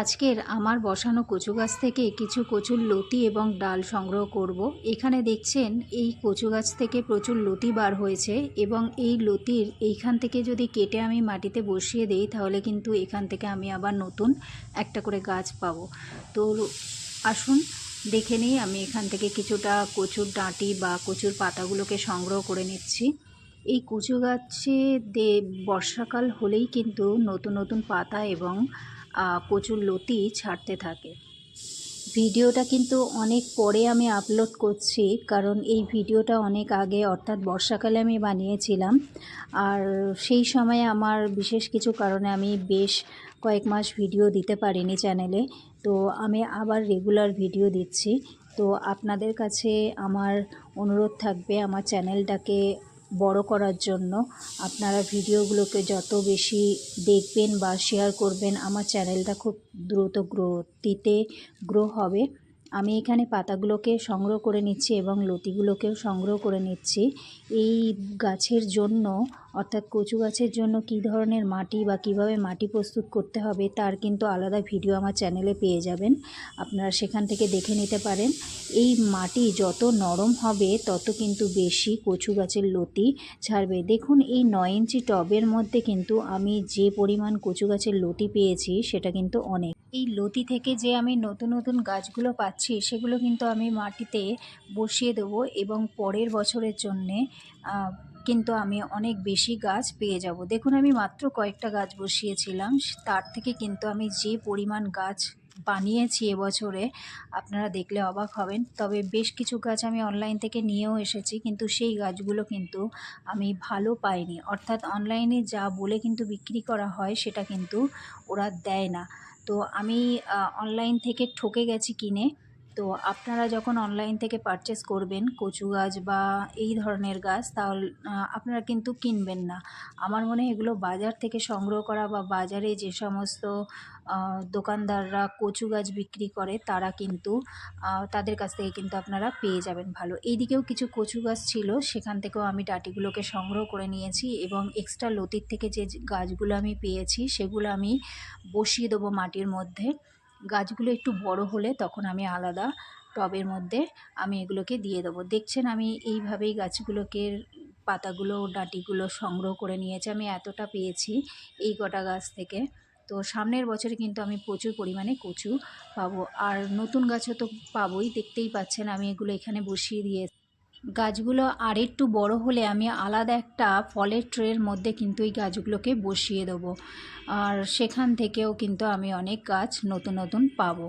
আজকের আমার বসানো কচু গাছ থেকে কিছু কচুর লতি এবং ডাল সংগ্রহ করব। এখানে দেখছেন, এই কচু গাছ থেকে প্রচুর লতি বার হয়েছে এবং এই লতির এইখান থেকে যদি কেটে আমি মাটিতে বসিয়ে দেই, তাহলে কিন্তু এখান থেকে আমি আবার নতুন একটা করে গাছ পাবো তো আসুন, দেখে নিই, আমি এখান থেকে কিছুটা কচুর ডাঁটি বা কচুর পাতাগুলোকে সংগ্রহ করে নিচ্ছি এই কচু গাছে দে বর্ষাকাল হলেই কিন্তু নতুন নতুন পাতা এবং কচুর লতি ছাড়তে থাকে। ভিডিওটা কিন্তু অনেক পরে আমি আপলোড করছি, কারণ এই ভিডিওটা অনেক আগে, অর্থাৎ বর্ষাকালে আমি বানিয়েছিলাম। আর সেই সময় আমার বিশেষ কিছু কারণে আমি বেশ কয়েক মাস ভিডিও দিতে পারিনি চ্যানেলে তো আমি আবার রেগুলার ভিডিও দিচ্ছি। তো আপনাদের কাছে আমার অনুরোধ থাকবে, আমার চ্যানেলটাকে বড় করার জন্য আপনারা ভিডিওগুলোকে যত বেশি দেখবেন বা শেয়ার করবেন, আমার চ্যানেলটা খুব দ্রুত গ্রোতিতে গ্রো হবে। আমি এখানে পাতাগুলোকে সংগ্রহ করে নিচ্ছি এবং লতিগুলোকেও সংগ্রহ করে নিচ্ছি। এই গাছের জন্য, অর্থাৎ কচু গাছের জন্য কী ধরনের মাটি বা কীভাবে মাটি প্রস্তুত করতে হবে তার কিন্তু আলাদা ভিডিও আমার চ্যানেলে পেয়ে যাবেন। আপনারা সেখান থেকে দেখে নিতে পারেন। এই মাটি যত নরম হবে, তত কিন্তু বেশি কচু গাছের লতি ছাড়বে। দেখুন, এই নয় ইঞ্চি টবের মধ্যে কিন্তু আমি যে পরিমাণ কচু গাছের লতি পেয়েছি, সেটা কিন্তু অনেক। এই লতি থেকে যে আমি নতুন নতুন গাছগুলো পাচ্ছি, সেগুলো কিন্তু আমি মাটিতে বসিয়ে দেবো এবং পরের বছরের জন্যে কিন্তু আমি অনেক বেশি গাছ পেয়ে যাব। দেখুন, আমি মাত্র কয়েকটা গাছ বসিয়েছিলাম। তার থেকে কিন্তু আমি যে পরিমাণ গাছ বানিয়েছি এবছরে, আপনারা দেখলে অবাক হবেন। তবে বেশ কিছু গাছ আমি অনলাইন থেকে নিয়েও এসেছি, কিন্তু সেই গাছগুলো কিন্তু আমি ভালো পাইনি। অর্থাৎ অনলাইনে যা বলে কিন্তু বিক্রি করা হয়, সেটা কিন্তু ওরা দেয় না। তো আমি অনলাইন থেকে ঠকে গেছি কিনে। তো আপনারা যখন অনলাইন থেকে পারচেস করবেন কচু গাছ বা এই ধরনের গাছ, তাহলে আপনারা কিন্তু কিনবেন না। আমার মনে হয় এগুলো বাজার থেকে সংগ্রহ করা বা বাজারে যে সমস্ত দোকানদাররা কচু গাছ বিক্রি করে, তারা কিন্তু তাদের কাছ থেকে কিন্তু আপনারা পেয়ে যাবেন ভালো। এইদিকেও কিছু কচু গাছ ছিল, সেখান থেকেও আমি ডাটিগুলোকে সংগ্রহ করে নিয়েছি এবং এক্সট্রা লতির থেকে যে গাছগুলো আমি পেয়েছি, সেগুলো আমি বসিয়ে দেবো মাটির মধ্যে। গাছগুলো একটু বড় হলে তখন আমি আলাদা টবের মধ্যে আমি এগুলোকে দিয়ে দেবো। দেখছেন আমি এইভাবেই গাছগুলোকে পাতাগুলো, ডাঁটিগুলো সংগ্রহ করে নিয়েছি, আমি এতটা পেয়েছি এই কটা গাছ থেকে। তো সামনের বছরে কিন্তু আমি প্রচুর পরিমাণে কচু পাবো। আর নতুন গাছও তো পাবোই, দেখতেই পাচ্ছেন আমি এগুলো এখানে বসিয়ে দিয়ে গাছগুলো আর একটু বড় হলে আমি আলাদা একটা ফলের ট্রের মধ্যে কিন্তু এই গাছগুলোকে বসিয়ে দেবো। আর সেখান থেকেও কিন্তু আমি অনেক গাছ নতুন নতুন পাবো।